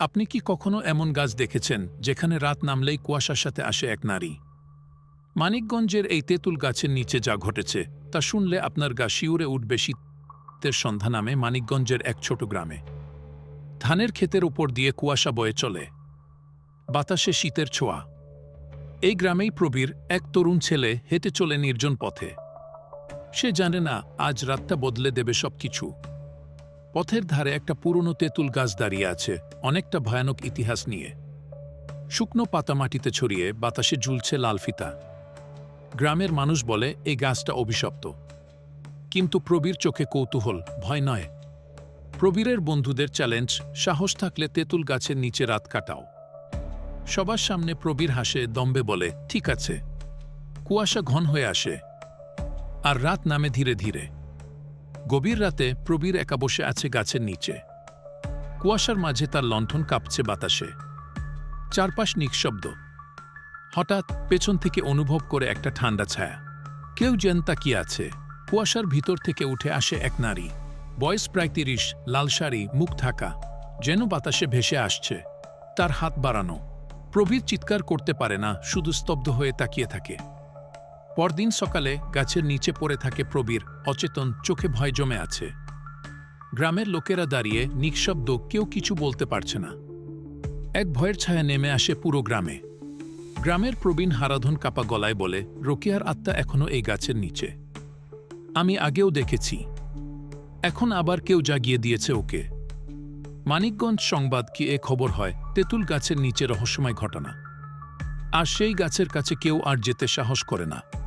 আপনি কি কখনো এমন গাছ দেখেছেন যেখানে রাত নামলেই কুয়াশার সাথে আসে এক নারী? মানিকগঞ্জের এই তেঁতুল গাছের নিচে যা ঘটেছে, তা শুনলে আপনার গা শিউরে উঠবে শীতের সন্ধ্যা নামে মানিকগঞ্জের এক ছোট গ্রামে। ধানের ক্ষেতের উপর দিয়ে কুয়াশা বয়ে চলে। বাতাসে শীতের ছোঁয়া। এই গ্রামেই প্রবীর এক তরুণ ছেলে হেঁটে চলে নির্জন পথে। সে জানে না, আজ রাতটা বদলে দেবে সবকিছু। পথের ধারে একটা পুরনো তেঁতুল গাছ দাঁড়িয়ে আছে, অনেকটা ভয়ানক ইতিহাস নিয়ে। শুকনো পাতা মাটিতে ছড়িয়ে বাতাসে ঝুলছে লাল ফিতা। গ্রামের মানুষ বলে, এই গাছটা অভিশপ্ত। কিন্তু প্রবীর চোখে কৌতূহল, ভয় নয়। প্রবীরের বন্ধুদের চ্যালেঞ্জ সাহস থাকলে তেঁতুল গাছের নিচে রাত কাটাও। সবার সামনে প্রবীর হাসে, দম্বে বলে, ঠিক আছে। কুয়াশা ঘন হয়ে আসে। আর রাত নামে ধীরে ধীরে। গভীর রাতে প্রবীর একা বসে আছে গাছের নিচে। কুয়াশার মাঝে তার লণ্ঠন কাঁপছে বাতাসে। চারপাশ নিঃশব্দ। হঠাৎ পেছন থেকে অনুভব করে একটা ঠান্ডা ছায়া। কেউ যেন তাকিয়ে আছে। কুয়াশার ভিতর থেকে উঠে আসে এক নারী। বয়স প্রায় তিরিশ, লাল শাড়ি, মুখ ঢাকা। যেন বাতাসে ভেসে আসছে। তার হাত বাড়ানো। প্রবীর চিৎকার করতে পারে না, শুধু স্তব্ধ হয়ে তাকিয়ে থাকে। পরদিন সকালে গাছের নিচে পড়ে থাকে প্রবীর, অচেতন, চোখে ভয় জমে আছে। গ্রামের লোকেরা দাঁড়িয়ে নিঃশব্দ কেউ কিছু বলতে পারছে না। এক ভয়ের ছায়া নেমে আসে পুরো গ্রামে। গ্রামের প্রবীণ হারাধন কাপা গলায় বলে, রোকিয়ার আত্মা এখনও এই গাছের নিচে। আমি আগেও দেখেছি। এখন আবার কেউ জাগিয়ে দিয়েছে ওকে। মানিকগঞ্জ সংবাদ কি এ খবর হয়? তেঁতুল গাছের নিচে রহস্যময় ঘটনা। আর সেই গাছের কাছে কেউ আর যেতে সাহস করে না।